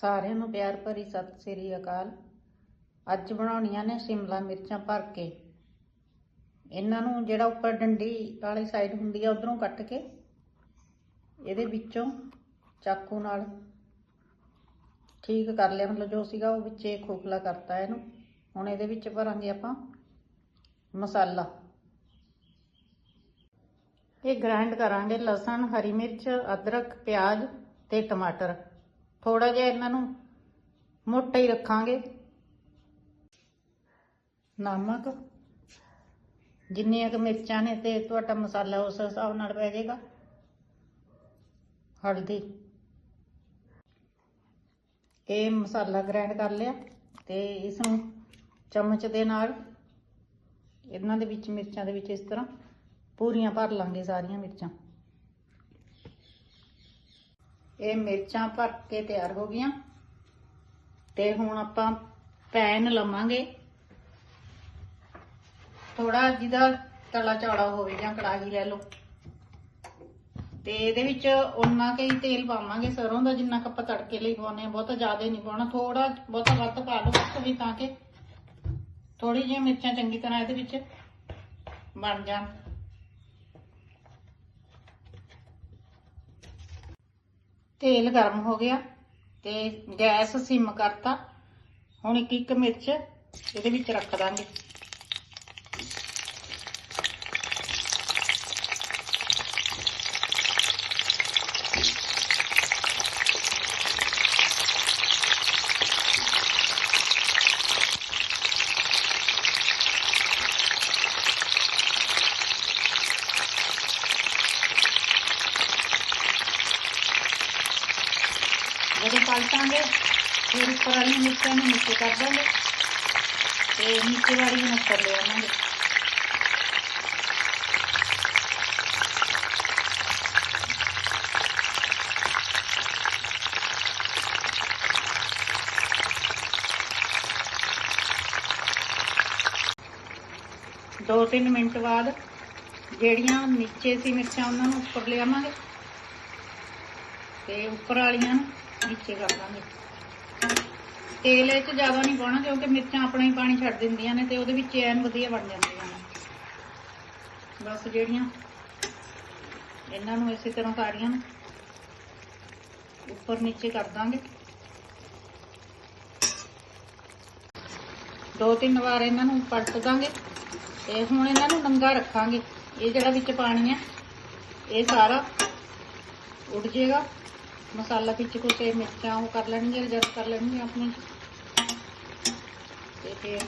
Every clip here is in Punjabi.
ਸਾਰਿਆਂ ਨੂੰ ਪਿਆਰ ਭਰੀ ਸਤਿ ਸ੍ਰੀ ਅਕਾਲ। ਅੱਜ ਬਣਾਉਣੀਆਂ ਨੇ ਸ਼ਿਮਲਾ ਮਿਰਚਾਂ ਭਰ ਕੇ। ਇਹਨਾਂ ਨੂੰ ਜਿਹੜਾ ਉੱਪਰ ਡੰਡੀ ਵਾਲੀ ਸਾਈਡ ਹੁੰਦੀ ਆ, ਉਧਰੋਂ ਕੱਟ ਕੇ ਇਹਦੇ ਵਿੱਚੋਂ ਚਾਕੂ ਨਾਲ ਠੀਕ ਕਰ ਲਿਆ। ਮਤਲਬ ਜੋ ਸੀਗਾ ਉਹ ਵਿੱਚੇ ਖੋਖਲਾ ਕਰਤਾ ਇਹਨੂੰ। ਹੁਣ ਇਹਦੇ ਵਿੱਚ ਭਰਾਂਗੇ ਆਪਾਂ ਮਸਾਲਾ। ਇਹ ਗ੍ਰਾਈਂਡ ਕਰਾਂਗੇ ਲਸਣ, ਹਰੀ ਮਿਰਚ, ਅਦਰਕ, ਪਿਆਜ਼ ਤੇ ਟਮਾਟਰ। ਥੋੜਾ ਜਿਹਾ ਇਹਨਾਂ ਨੂੰ ਮੋਟਾ ਹੀ ਰੱਖਾਂਗੇ। ਨਮਕ, ਜਿੰਨੀਆਂ ਕੁ ਮਿਰਚਾਂ ਨੇ ਤੇ ਤੁਹਾਡਾ ਮਸਾਲਾ ਉਸ ਹਿਸਾਬ ਨਾਲ ਪੈ ਜਾਏਗਾ। ਹਲਦੀ। ਇਹ ਮਸਾਲਾ ਗ੍ਰਾਈਂਡ ਕਰ ਲਿਆ ਤੇ ਇਸ ਨੂੰ ਚਮਚ ਦੇ ਨਾਲ ਇਹਨਾਂ ਦੇ ਵਿੱਚ ਮਿਰਚਾਂ ਦੇ ਵਿੱਚ ਇਸ ਤਰ੍ਹਾਂ ਪੂਰੀਆਂ ਭਰ ਲਾਂਗੇ ਸਾਰੀਆਂ ਮਿਰਚਾਂ। ਇਹ ਮਿਰਚਾਂ ਭਰ ਕੇ ਤਿਆਰ ਹੋ ਗਈਆਂ। ਤੇ ਹੁਣ ਆਪਾਂ ਪੈਨ ਲਵਾਂਗੇ। ਥੋੜਾ ਜਿਹਦਾ ਤਲਾ ਚੌੜਾ ਹੋਵੇ ਜਾਂ ਕੜਾਹੀ ਲੈ ਲਓ। ਤੇ ਇਹਦੇ ਵਿੱਚ ਉਨਾ ਕੁ ਹੀ ਤੇਲ ਪਾਵਾਂਗੇ। ਸਰੋਂ ਦਾ ਜਿੰਨਾ ਕੁ ਆਪਾਂ ਤੜਕੇ ਲਈ ਪਾਉਨੇ ਆ ਬਹੁਤਾ ਜ਼ਿਆਦਾ ਨਹੀਂ ਪਾਉਣਾ। ਥੋੜਾ ਬਹੁਤਾ ਵੱਧ ਪਾ ਲਓ ਬਸ ਵੀ ਤਾਂ ਕਿ ਥੋੜੀ ਜਿਹੀ ਮਿਰਚਾਂ ਚੰਗੀ ਤਰ੍ਹਾਂ ਇਹਦੇ ਵਿੱਚ ਬਣ ਜਾਣ। ਤੇਲ ਗਰਮ ਹੋ ਗਿਆ ਤੇ ਗੈਸ ਸਿਮ ਕਰਤਾ। ਹੁਣ ਇੱਕ ਇੱਕ ਮਿਰਚ ਇਹਦੇ ਵਿੱਚ ਰੱਖ ਦਾਂਗੇ। ਜਦੋਂ ਪਲਟਾਂਗੇ, ਫਿਰ ਉੱਪਰ ਵਾਲੀ ਮਿਰਚਾਂ ਨੂੰ ਨੀਚੇ ਕਰ ਦਾਂਗੇ ਤੇ ਨੀਚੇ ਵਾਲੀ ਨੂੰ ਉੱਪਰ ਲੈ ਆਵਾਂਗੇ। ਦੋ ਤਿੰਨ ਮਿੰਟ ਬਾਅਦ ਜਿਹੜੀਆਂ ਨੀਚੇ ਸੀ ਮਿਰਚਾਂ, ਉਹਨਾਂ ਨੂੰ ਉੱਪਰ ਲਿਆਵਾਂਗੇ ਤੇ ਉੱਪਰ ਵਾਲੀਆਂ ਨੂੰ ਨੀਚੇ ਕਰ ਦਾਂਗੇ ਤੇਲ ਇਹ ਚ ਜ਼ਿਆਦਾ ਨਹੀਂ ਪਾਉਣਾ, ਕਿਉਂਕਿ ਮਿਰਚਾਂ ਆਪਣਾ ਹੀ ਪਾਣੀ ਛੱਡ ਦਿੰਦੀਆਂ ਨੇ ਤੇ ਉਹਦੇ ਵਿੱਚ ਐਨ ਵਧੀਆ ਬਣ ਜਾਂਦੀਆਂ ਨੇ। ਬਸ ਜਿਹੜੀਆਂ ਇਹਨਾਂ ਨੂੰ ਇਸੇ ਤਰ੍ਹਾਂ ਸਾਰੀਆਂ ਉੱਪਰ ਨੀਚੇ ਕਰ ਦਾਂਗੇ। ਦੋ ਤਿੰਨ ਵਾਰ ਇਹਨਾਂ ਨੂੰ ਪਲਟ ਦਾਂਗੇ ਤੇ ਹੁਣ ਇਹਨਾਂ ਨੂੰ ਨੰਗਾ ਰੱਖਾਂਗੇ। ਇਹ ਜਿਹੜਾ ਵਿੱਚ ਪਾਣੀ ਹੈ, ਇਹ ਸਾਰਾ ਉੱਡ ਜਾਏਗਾ। ਮਸਾਲਾ ਵਿੱਚ ਕੁਛ ਮਿਰਚਾਂ ਉਹ ਕਰ ਲੈਣਗੇ ਐਡਜਸਟ ਕਰ ਲੈਣਗੇ ਆਪਣੀ ਤੇ ਫਿਰ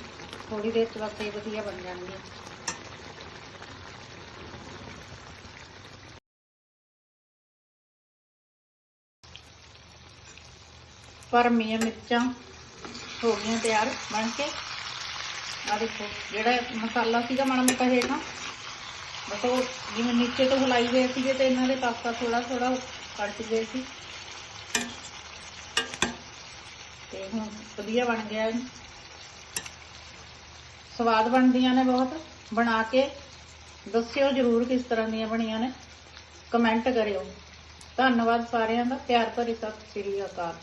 ਥੋੜੀ ਦੇਰ ਚ ਬਸ ਇਹ ਵਧੀਆ ਬਣ ਜਾਣਗੇ ਭਰਮੀਆਂ ਮਿਰਚਾਂ ਹੋ ਗਈਆਂ ਤਿਆਰ ਬਣ ਕੇ ਆ ਦੇਖੋ ਜਿਹੜਾ ਮਸਾਲਾ ਸੀਗਾ ਮਾੜਾ ਮੋਟਾ ਹੇਠਾਂ ਬਸ ਉਹ ਜਿਵੇਂ ਨੀਚੇ ਤੋਂ ਹਿਲਾਈ ਗਏ ਸੀਗੇ ਤੇ ਇਹਨਾਂ ਦੇ ਪਾਸਾ ਥੋੜਾ ਥੋੜਾ ਕੱਟ ਗਏ ਸੀ ਤੇ ਹੁਣ ਵਧੀਆ ਬਣ ਗਿਆ ਸਵਾਦ ਬਣਦੀਆਂ ਨੇ ਬਹੁਤ। ਬਣਾ ਕੇ ਦੱਸਿਓ ਜਰੂਰ ਕਿਸ ਤਰ੍ਹਾਂ ਦੀਆਂ ਬਣੀਆਂ ਨੇ। ਕਮੈਂਟ ਕਰਿਓ। ਧੰਨਵਾਦ ਸਾਰਿਆਂ ਦਾ। ਪਿਆਰ ਭਰੀ ਸਤਿ ਸ੍ਰੀ ਅਕਾਲ।